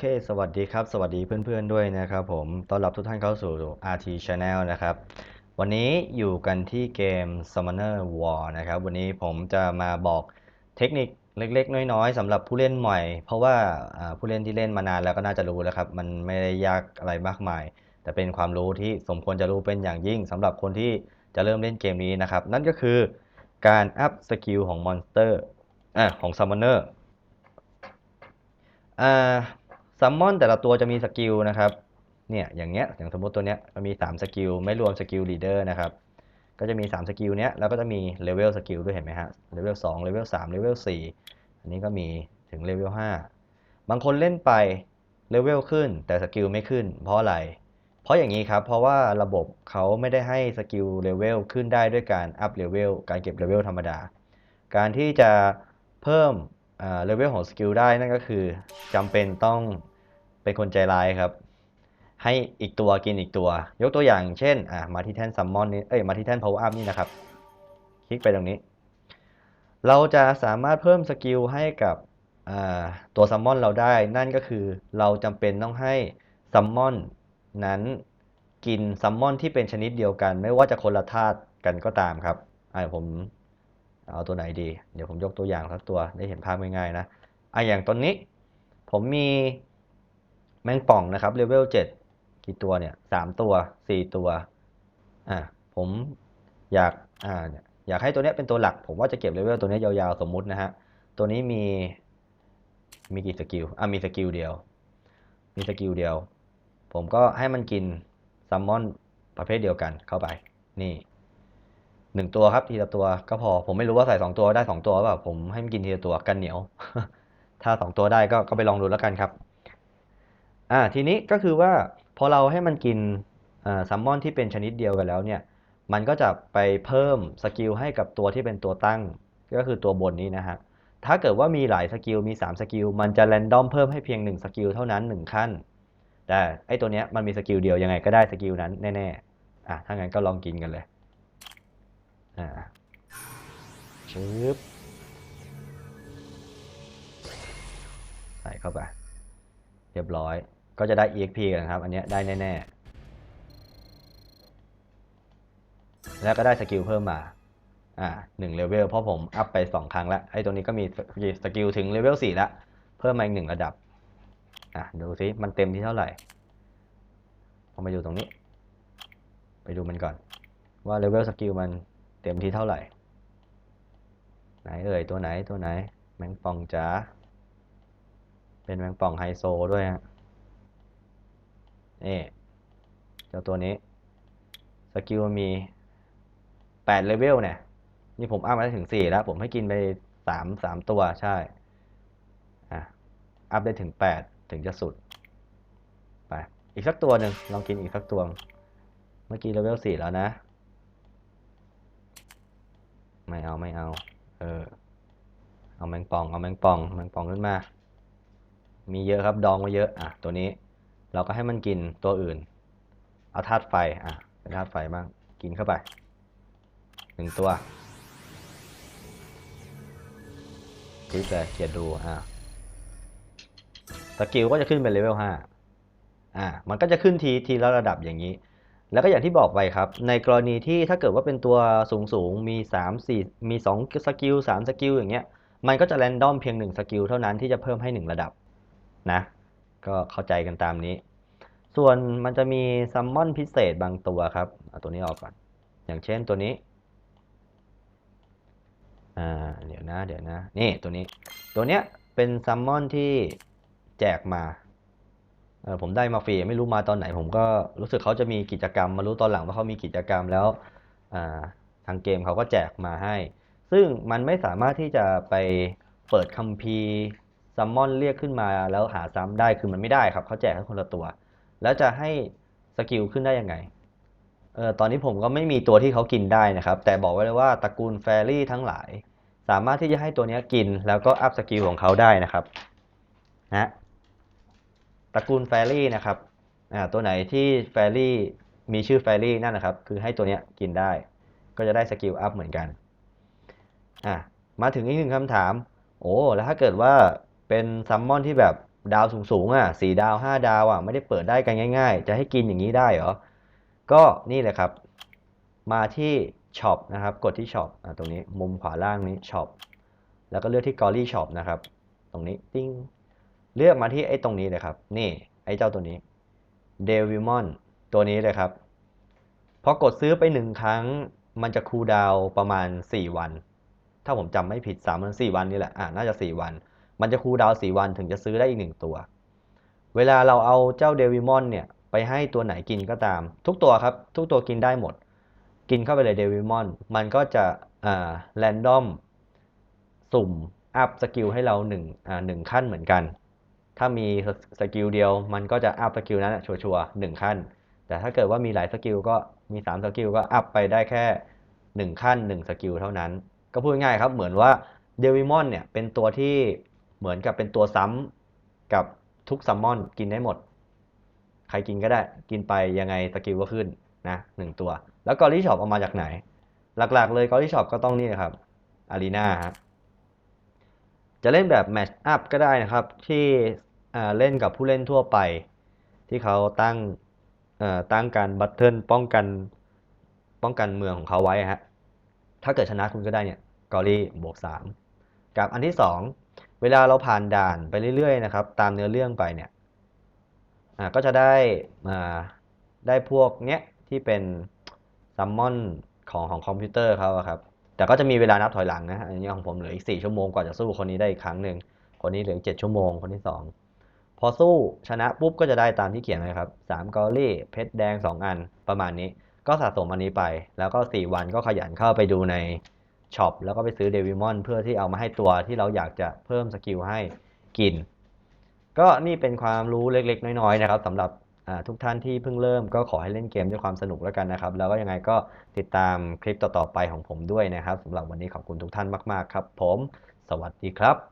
เค สวัสดีครับ สวัสดีเพื่อนๆด้วยนะครับผม ต้อนรับทุกท่านเข้าสู่ RT Channel นะครับ วันนี้อยู่กันที่เกม Summoner War นะครับ วันนี้ผมจะมาบอกเทคนิคเล็กๆ น้อยๆสำหรับผู้เล่นใหม่ เพราะว่าผู้เล่นที่เล่นมานานแล้วก็น่าจะรู้แล้วครับ มันไม่ได้ยากอะไรมากมาย แต่เป็นความรู้ที่สมควรจะรู้เป็นอย่างยิ่งสำหรับคนที่จะเริ่มเล่นเกมนี้นะครับ นั่นก็คือการอัพสกิลของมอนสเตอร์อของ Summoner อ่า ซัมมอนแต่ละตัวจะมีสกิลนะครับเนี่ยอย่างเงี้ยอย่างสมมติตัวเนี้ยมันมี3สกิลไม่รวมสกิลลีดเดอร์นะครับก็จะมี3สกิลเนี้ยแล้วก็จะมีเลเวลสกิลด้วยเห็นไหมฮะเลเวล2เลเวล3เลเวล4อันนี้ก็มีถึงเลเวล5บางคนเล่นไปเลเวลขึ้นแต่สกิลไม่ขึ้น เพราะอะไร เพราะอย่างนี้ครับ เพราะว่าระบบเขาไม่ได้ให้สกิลเลเวลขึ้นได้ด้วยการอัพเลเวลการเก็บเลเวลธรรมดา การที่จะเพิ่มเลเวลของสกิลได้นั่นก็คือจำเป็นต้อง เป็นคนใจร้ายครับ ให้อีกตัวกินอีกตัว ยกตัวอย่างเช่นอะมาที่แท่นซัมมอนนี่เอ้ยมาที่แท่น power up นี่นะครับ คลิกไปตรงนี้ เราจะสามารถเพิ่มสกิลให้กับอ่าตัวซัมมอนเราได้ นั่นก็คือเราจำเป็นต้องให้ซัมมอนนั้นกินซัมมอนที่เป็นชนิดเดียวกัน ไม่ว่าจะคนละธาตุกันก็ตามครับอ่าผมเอาตัวไหนดี เดี๋ยวผมยกตัวอย่างสักตัวได้เห็นภาพง่ายๆนะอะอย่างตัวนี้ ผมมี แมงป่องนะครับเลเวล7กี่ตัวเนี่ยสามตัวสี่ตัวอะผมอยากอ่าอยากให้ตัวเนี้ยเป็นตัวหลัก ผมว่าจะเก็บเลเวลตัวเนี้ยยาวๆสมมุตินะฮะตัวนี้มีมีกี่สกิลอะมีสกิลเดียว มีสกิลเดียว ผมก็ให้มันกินซัมมอนประเภทเดียวกันเข้าไป นี่หนึ่งตัวครับทีละตัวก็พอผมไม่รู้ว่าใส่สองตัวได้สองตัวหรือเปล่าผมให้มันกินทีละตัวกันเหนียว ถ้าสองตัวได้ก็ก็ไปลองดูแล้วกันครับ อ่าทีนี้ก็คือว่าพอเราให้มันกินอ่าซัมมอนที่เป็นชนิดเดียวกันแล้วเนี่ยมันก็จะไปเพิ่มสกิลให้กับตัวที่เป็นตัวตั้ง ก็คือตัวบนนี้นะฮะถ้าเกิดว่ามีหลายสกิลมี 3 สกิล มันจะแรนดอมเพิ่มให้เพียง 1 สกิลเท่านั้น 1 ขั้น แต่ไอตัวเนี้ยมันมีสกิลเดียวยังไงก็ได้สกิลนั้นแน่ๆอะถ้างั้นก็ลองกินกันเลยอ่าชึบใส่เข้าไป เรียบร้อย ก็จะได้ EXP กันครับ อันนี้ได้แน่ๆ แล้วก็ได้สกิลเพิ่มมา อ่าหนึ่งเลเวลเพราะผมอัพไปสองครั้งแล้วไอ้ตัวนี้ก็มีสกิลถึงเลเวลสี่แล้วเพิ่มมาอีกหนึ่งระดับ อะดูซิมันเต็มที่เท่าไหร่พอมาอยู่ตรงนี้ ไปดูมันก่อน ว่าเลเวลสกิลมันเต็มที่เท่าไหร่ ไหนเอ่ยตัวไหนตัวไหน แมงป่องจ๋าเป็นแมงป่องไฮโซด้วยฮะ นี่เจ้าตัวนี้สกิลมี8เลเวลเนี่ย นี่ผมอัพมาได้ถึง 4 แล้ว ผมให้กินไป 3 3 ตัวใช่ อะ อัพได้ถึง 8 ถึงจะสุด ไป อีกสักตัวหนึ่งลองกินอีกสักตัว เมื่อกี้เลเวล 4 แล้วนะ ไม่เอาไม่เอา เออ เอาแมงป่อง เอาแมงป่อง แมงป่องขึ้นมา มีเยอะครับ ดองไว้เยอะ อะ ตัวนี้ เราก็ให้มันกินตัวอื่น เอาธาตุไฟอะเป็นธาตุไฟบ้างกินเข้าไปหนึ่งตัวคลิกเลยเขียนดูอะสกิลก็จะขึ้นเป็นเลเวลห้าอะมันก็จะขึ้นทีทีละระดับอย่างนี้ แล้วก็อย่างที่บอกไปครับ ในกรณีที่ถ้าเกิดว่าเป็นตัวสูงสูงมี3 4มี2สกิล3สกิลอย่างเงี้ย มันก็จะแรนดอมเพียง1สกิลเท่านั้นที่จะเพิ่มให้ 1 ระดับนะ ก็เข้าใจกันตามนี้ ส่วนมันจะมีซัมมอนพิเศษบางตัวครับเอาตัวนี้ออกก่อน อย่างเช่นตัวนี้อ่าเดี๋ยวนะเดี๋ยวนะ นี่ตัวนี้ ตัวเนี้ยเป็นซัมมอนที่แจกมาเออผมได้มาฟรีไม่รู้มาตอนไหน ผมก็รู้สึกเขาจะมีกิจกรรมมารู้ตอนหลังว่าเขามีกิจกรรมแล้วอ่าทางเกมเขาก็แจกมาให้ ซึ่งมันไม่สามารถที่จะไปเปิดคัมภีร์ ซัมมอนเรียกขึ้นมาแล้วหาซ้ำได้คือมันไม่ได้ครับเขาแจกให้คนละตัว แล้วจะให้สกิลขึ้นได้ยังไงเออตอนนี้ผมก็ไม่มีตัวที่เขากินได้นะครับ แต่บอกไว้เลยว่าตระกูลแฟรี่ทั้งหลาย สามารถที่จะให้ตัวนี้กินแล้วก็อัพสกิลของเขาได้นะครับนะตระกูลแฟรี่นะครับอ่าตัวไหนที่แฟรี่มีชื่อแฟรี่นั่นนะครับ คือให้ตัวนี้กินได้ ก็จะได้สกิลอัพเหมือนกันอะมาถึงอีกหนึ่งคำถาม โอ้แล้วถ้าเกิดว่า เป็นซัมมอนที่แบบดาวสูงๆอะสี่ดาวห้าดาวอะไม่ได้เปิดได้กันง่าย ๆ จะให้กินอย่างนี้ได้เหรอ ก็นี่เลยครับ มาที่ช็อปนะครับ กดที่ช็อปอะตรงนี้มุมขวาล่างนี้ช็อปแล้วก็เลือกที่ Glory Shop นะครับ ตรงนี้ติ้งเลือกมาที่ไอ้ตรงนี้เลยครับ นี่ไอ้เจ้าตัวนี้ d e v i m o n ตัวนี้เลยครับพอกดซื้อไปหนึ่งครั้ง มันจะคูลดาวประมาณ 4 วัน ถ้าผมจำไม่ผิด3วัน4วันนี่แหละอ่าน่าจะ 4 วัน มันจะคูลดาวน์4วันถึงจะซื้อได้อีกหนึ่งตัว เวลาเราเอาเจ้าเดวิมอนเนี่ยไปให้ตัวไหนกินก็ตาม ทุกตัวครับ ทุกตัวกินได้หมด กินเข้าไปเลยเดวิมอนมันก็จะอ่าแรนดอมสุ่มอัพสกิลให้เราหนึ่งอ่าหนึ่งขั้นเหมือนกัน ถ้ามีสกิลเดียวมันก็จะอัพสกิลนั้นชัวร์ๆหนึ่งขั้น แต่ถ้าเกิดว่ามีหลายสกิลก็มี3สกิลก็อัพไปได้แค่ 1 ขั้น1สกิลเท่านั้น ก็พูดง่ายครับเหมือนว่าเดวิมอนเนี่ยเป็นตัวที่ เหมือนกับเป็นตัวซ้ำกับทุกซัมมอนกินได้หมด ใครกินก็ได้กินไปยังไงสกิลก็ขึ้นนะหนึ่งตัว แล้วกอรี่ช็อปเอามาจากไหน หลักๆ เลยกอรี่ช็อปก็ต้องนี่นะครับอารีนาฮะจะเล่นแบบแมชอัพก็ได้นะครับ ที่เล่นกับผู้เล่นทั่วไป ที่เขาตั้งตั้งการบัตเทิลป้องกันป้องกันเมืองของเขาไว้ฮะถ้าเกิดชนะคุณก็ได้เนี่ยกอรี่บวกสามกับอันที่สอง เวลาเราผ่านด่านไปเรื่อยๆนะครับ ตามเนื้อเรื่องไปเนี่ยก็จะได้อ่าได้พวกเนี้ยที่เป็นซัมมอนของของคอมพิวเตอร์เขาครับ แต่ก็จะมีเวลานับถอยหลังนะ อันนี้ของผมเหลืออีก 4 ชั่วโมงกว่าจะสู้คนนี้ได้อีกครั้งหนึ่ง คนนี้เหลืออีก 7 ชั่วโมง คนที่สองพอสู้ชนะปุ๊บก็จะได้ตามที่เขียนเลยครับ 3 กอรี่ เพชรแดง 2 อันประมาณนี้ ก็สะสมอันนี้ไป แล้วก็ 4 วันก็ขยันเข้าไปดูใน ช็อปแล้วก็ไปซื้อเดวิมอนเพื่อที่เอามาให้ตัวที่เราอยากจะเพิ่มสกิลให้กิน ก็นี่เป็นความรู้เล็กๆ น้อยๆนะครับสำหรับทุกท่านที่เพิ่งเริ่มก็ขอให้เล่นเกมด้วยความสนุกแล้วกันนะครับ แล้วก็ยังไงก็ติดตามคลิปต่อๆไปของผมด้วยนะครับสำหรับวันนี้ขอบคุณทุกท่านมาก ๆ ครับ ผม สวัสดีครับ